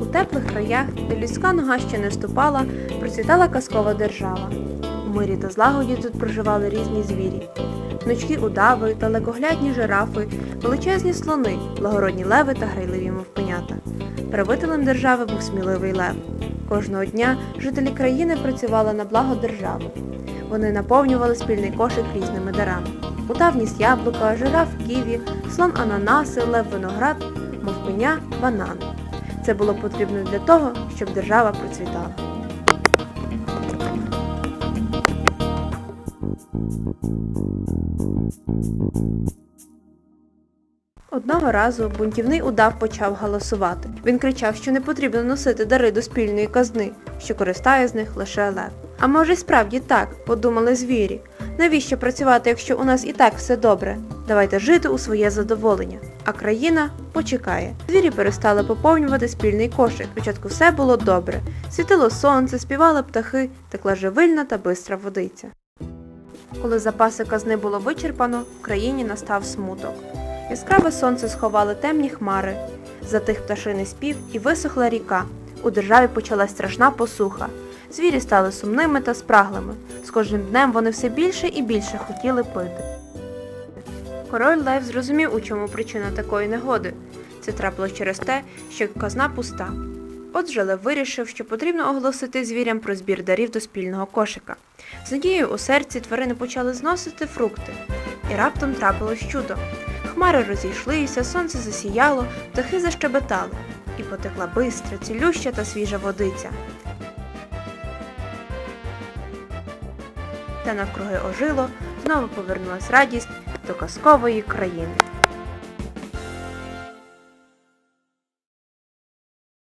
У теплих краях, де людська нога ще не ступала, процвітала казкова держава. У мирі та злагоді тут проживали різні звірі. Ночкі удави, далекоглядні жирафи, величезні слони, благородні леви та грайливі мовпенята. Правителем держави був сміливий лев. Кожного дня жителі країни працювали на благо держави. Вони наповнювали спільний кошик різними дарами. Удав ніс яблука, жираф ківі, слон ананаси, лев виноград, мовпеня банан. Це було потрібно для того, щоб держава процвітала. Одного разу бунтівний удав почав галасувати. Він кричав, що не потрібно носити дари до спільної казни, що користає з них лише лев. А може справді так, подумали звірі. Навіщо працювати, якщо у нас і так все добре? Давайте жити у своє задоволення. А країна почекає. Звірі перестали поповнювати спільний кошик. Спочатку все було добре. Світило сонце, співали птахи, текла живильна та бистра водиця. Коли запаси казни було вичерпано, в країні настав смуток. Яскраве сонце сховали темні хмари, затих пташиний спів і висохла ріка. У державі почалась страшна посуха. Звірі стали сумними та спраглими. Кожним днем вони все більше і більше хотіли пити. Король Лев зрозумів, у чому причина такої негоди. Це трапилось через те, що казна пуста. Отже, Лев вирішив, що потрібно оголосити звірям про збір дарів до спільного кошика. З надією у серці тварини почали зносити фрукти. І раптом трапилось чудо. Хмари розійшлися, сонце засіяло, птахи защебетали, і потекла бистра, цілюща та свіжа водиця. Та навкруги ожило, знову повернулась радість до казкової країни.